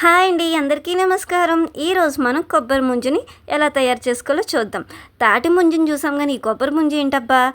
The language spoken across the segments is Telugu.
హాయ్ అండి అందరికీ నమస్కారం. ఈరోజు మనం కొబ్బరి ముంజుని ఎలా తయారు చేసుకోవాలో చూద్దాం. తాటి ముంజుని చూసాం కానీ ఈ కొబ్బరి ముంజి ఏంటబ్బా?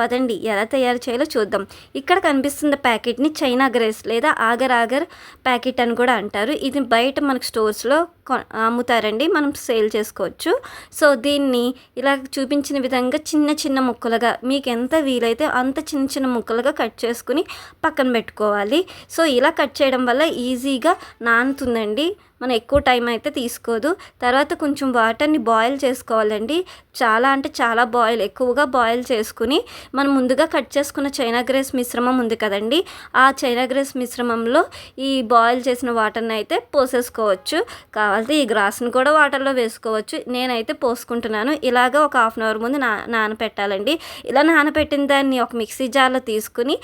పదండి ఎలా తయారు చేయాలో చూద్దాం. ఇక్కడ కనిపిస్తున్న ప్యాకెట్ని చైనా గ్రేస్ లేదా ఆగర్ ఆగర్ ప్యాకెట్ అని కూడా అంటారు. ఇది బయట మనకు స్టోర్స్లో కొ- అమ్ముతారండి మనం సేల్ చేసుకోవచ్చు. సో దీన్ని ఇలా చూపించిన విధంగా చిన్న చిన్న ముక్కలుగా మీకు ఎంత వీలైతే అంత చిన్న చిన్న ముక్కలుగా కట్ చేసుకుని పక్కన పెట్టుకోవాలి. సో ఇలా కట్ చేయడం వల్ల ఈజీగా నానుతుందండి. మనం ఎక్కువ టైం అయితే తీసుకోదు. తర్వాత కొంచెం వాటర్ని బాయిల్ చేసుకోవాలండి. చాలా అంటే చాలా బాయిల్ ఎక్కువగా బాయిల్ చేసుకుని మనం ముందుగా కట్ చేసుకున్న చైనా గ్రేస్ మిశ్రమం ఉంది కదండి. ఆ చైనా గ్రేస్ మిశ్రమంలో ఈ బాయిల్ చేసిన వాటర్ని అయితే పోసేసుకోవచ్చు. కావాలంటే ఈ గ్రాస్ని కూడా వాటర్లో వేసుకోవచ్చు. నేనైతే పోసుకుంటున్నాను. ఇలాగ ఒక హాఫ్ అన్ అవర్ ముందు నా నానపెట్టాలండి. ఇలా నానపెట్టిన దాన్ని ఒక మిక్సీ జార్లో తీసుకుని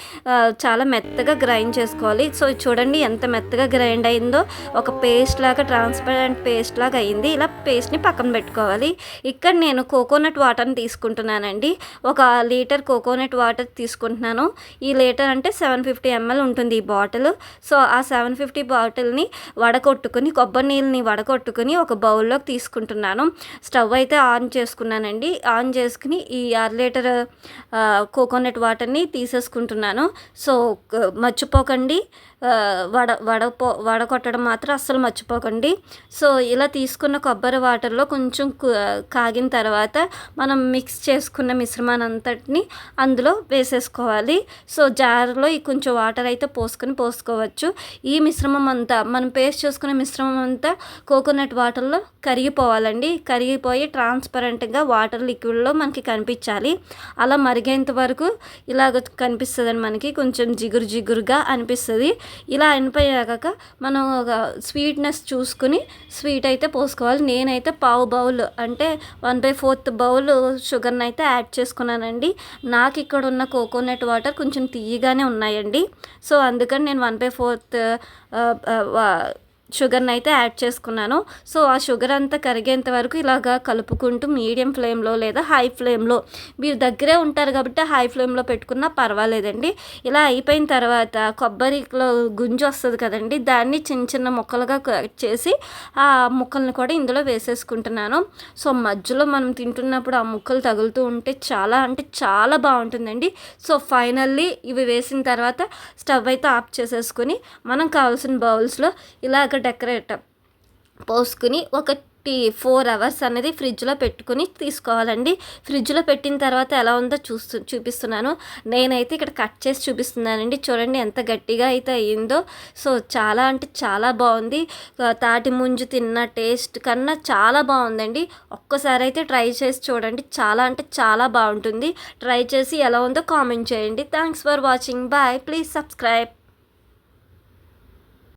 చాలా మెత్తగా గ్రైండ్ చేసుకోవాలి. సో చూడండి ఎంత మెత్తగా గ్రైండ్ అయిందో. ఒక పేస్ట్ లాగా ట్రాన్స్పరెంట్ పేస్ట్ లాగా అయింది. ఇలా పేస్ట్ని పక్కన పెట్టుకోవాలి. ఇక్కడ నేను కో కోకోనట్ వాటర్ని తీసుకుంటున్నానండి. ఒక లీటర్ కోకోనట్ వాటర్ తీసుకుంటున్నాను. ఈ లీటర్ అంటే సెవెన్ ఫిఫ్టీ ఎంఎల్ ఉంటుంది ఈ బాటిల్. సో ఆ సెవెన్ ఫిఫ్టీ బాటిల్ని వడకొట్టుకుని కొబ్బరి నీళ్ళని వడకొట్టుకుని ఒక బౌల్లోకి తీసుకుంటున్నాను. స్టవ్ అయితే ఆన్ చేసుకున్నానండి. ఆన్ చేసుకుని ఈ అర లీటర్ కోకోనట్ వాటర్ని తీసేసుకుంటున్నాను. సో మర్చిపోకండి. వడ వడ వడపో వడకొట్టడం మాత్రం అస్సలు మర్చిపోకండి. సో ఇలా తీసుకున్న కొబ్బరి వాటర్లో కొంచెం కు- కాగిన తర్వాత మనం మిక్స్ చేసుకున్న మిశ్రమాన్ని అంతటిని అందులో వేసేసుకోవాలి. సో జార్లో ఈ కొంచెం వాటర్ అయితే పోసుకొని పోసుకోవచ్చు. ఈ మిశ్రమం అంతా మనం పేస్ట్ చేసుకున్న మిశ్రమం అంతా కోకోనట్ వాటర్లో కరిగిపోవాలండి. కరిగిపోయి ట్రాన్స్పరెంట్గా వాటర్ లిక్విడ్లో మనకి కనిపించాలి. అలా మరిగేంత వరకు ఇలాగ కనిపిస్తుంది మనకి కొంచెం జిగురు జిగురుగా అనిపిస్తుంది. ఇలా అనిపోయాక మనం ఒక స్వీట్నెస్ చూసుకుని స్వీట్ అయితే పోసుకోవాలి. నేనైతే పావు బౌల్ అంటే వన్ బై ఫోర్త్ బౌల్ షుగర్ని అయితే యాడ్ చేసుకున్నానండి. నాకు ఇక్కడ ఉన్న కోకోనట్ వాటర్ కొంచెం తీయగానే ఉన్నాయండి. సో అందుకని నేను వన్ బై ఫోర్త్ షుగర్ని అయితే యాడ్ చేసుకున్నాను. సో ఆ షుగర్ అంతా కరిగేంత వరకు ఇలాగా కలుపుకుంటూ మీడియం ఫ్లేమ్లో లేదా హై ఫ్లేమ్లో మీరు దగ్గరే ఉంటారు కాబట్టి హై ఫ్లేమ్లో పెట్టుకున్నా పర్వాలేదండి. ఇలా అయిపోయిన తర్వాత కొబ్బరిలో గుంజు వస్తుంది కదండి దాన్ని చిన్న చిన్న ముక్కలుగా కట్ చేసి ఆ ముక్కల్ని కూడా ఇందులో వేసేసుకుంటున్నాను. సో మధ్యలో మనం తింటున్నప్పుడు ఆ ముక్కలు తగులుతూ ఉంటే చాలా అంటే చాలా బాగుంటుందండి. సో ఫైనల్లీ ఇవి వేసిన తర్వాత స్టవ్ అయితే ఆఫ్ చేసేసుకొని మనం కావాల్సిన బౌల్స్లో ఇలాగ డెకరేట్ పోసుకుని ఒక టీ ఫోర్ అవర్స్ అనేది ఫ్రిడ్జ్లో పెట్టుకుని తీసుకోవాలండి. ఫ్రిడ్జ్లో పెట్టిన తర్వాత ఎలా ఉందో చూస్తు చూపిస్తున్నాను. నేనైతే ఇక్కడ కట్ చేసి చూపిస్తున్నానండి. చూడండి ఎంత గట్టిగా అయితే అయ్యిందో. సో చాలా అంటే చాలా బాగుంది. తాటి ముంజు తిన్న టేస్ట్ కన్నా చాలా బాగుందండి. ఒక్కసారి అయితే ట్రై చేసి చూడండి. చాలా అంటే చాలా బాగుంటుంది. ట్రై చేసి ఎలా ఉందో కామెంట్ చేయండి. Thanks for watching. Bye. Please subscribe.